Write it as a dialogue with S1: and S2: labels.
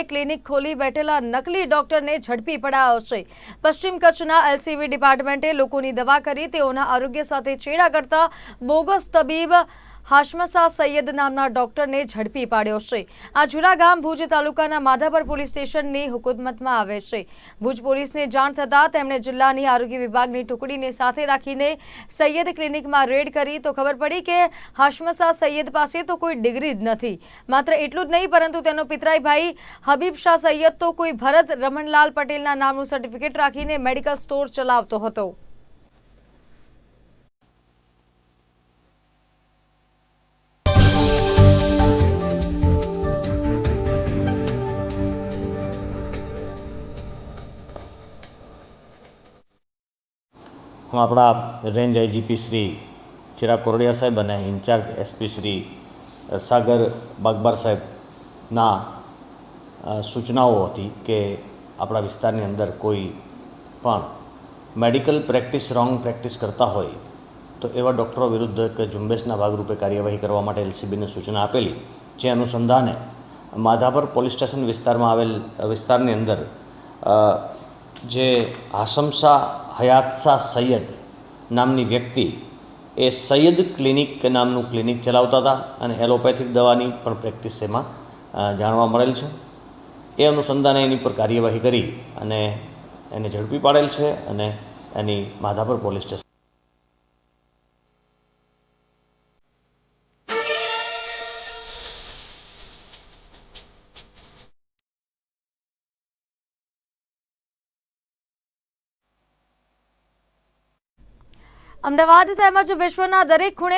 S1: જગ્યાએ ક્લિનિક ખોલી બેઠેલા નકલી ડોક્ટરને ઝડપી પડાયો છે. પશ્ચિમ કચ્છના એલસીવી ડિપાર્ટમેન્ટે લોકોની દવા કરી તેઓના આરોગ્ય સાથે છેડા કરતા બોગસ તબીબ હાશમસા સૈયદ નામના ડોક્ટરને ઝડપી પાડ્યો છે. આ જુરા ગામ ભુજ તાલુકાના માધાપર પોલીસ સ્ટેશનની હુકુમતમાં આવે છે. ભુજ પોલીસને જાણ થતાં તેમણે જિલ્લાની આરોગ્ય વિભાગની ટુકડીને સાથે રાખીને સૈયદ ક્લિનિકમાં રેડ કરી. તો ખબર પડી કે હાશમસા સૈયદ પાસે તો કોઈ ડિગ્રી જ નથી. માત્ર એટલું જ નહીં, પરંતુ તેનો પિતરાઈ ભાઈ હબીબ શાહ સૈયદ તો કોઈ ભરત રમણલાલ પટેલના નામનું સર્ટિફિકેટ રાખીને મેડિકલ સ્ટોર ચલાવતો હતો.
S2: હું આપણા રેન્જ આઈજીપી શ્રી ચિરાગ કોરડિયા સાહેબ અને ઇન્ચાર્જ એસપી શ્રી સાગર બાગબાર સાહેબના સૂચનાઓ હતી કે આપણા વિસ્તારની અંદર કોઈ પણ મેડિકલ પ્રેક્ટિસ, રોંગ પ્રેક્ટિસ કરતા હોય તો એવા ડૉક્ટરો વિરુદ્ધ એક ઝુંબેશના ભાગરૂપે કાર્યવાહી કરવા માટે એલસીબીને સૂચના આપેલી, જે અનુસંધાને માધાપર પોલીસ સ્ટેશન વિસ્તારમાં આવેલ વિસ્તારની અંદર જે હાસમશા હયાતશા સૈયદ નામની વ્યક્તિ એ સૈયદ ક્લિનિક નામનું ક્લિનિક ચલાવતા હતા અને એલોપેથિક દવાની પણ પ્રેક્ટિસ એમાં જાણવા મળેલ છે. એ અનુસંધાને એની પર કાર્યવાહી કરી અને એને ઝડપી પાડેલ છે અને એની માધાપર પોલીસ સ્ટેશન
S1: અમદાવાદ તેમજ વિશ્વના દરેક ખૂણે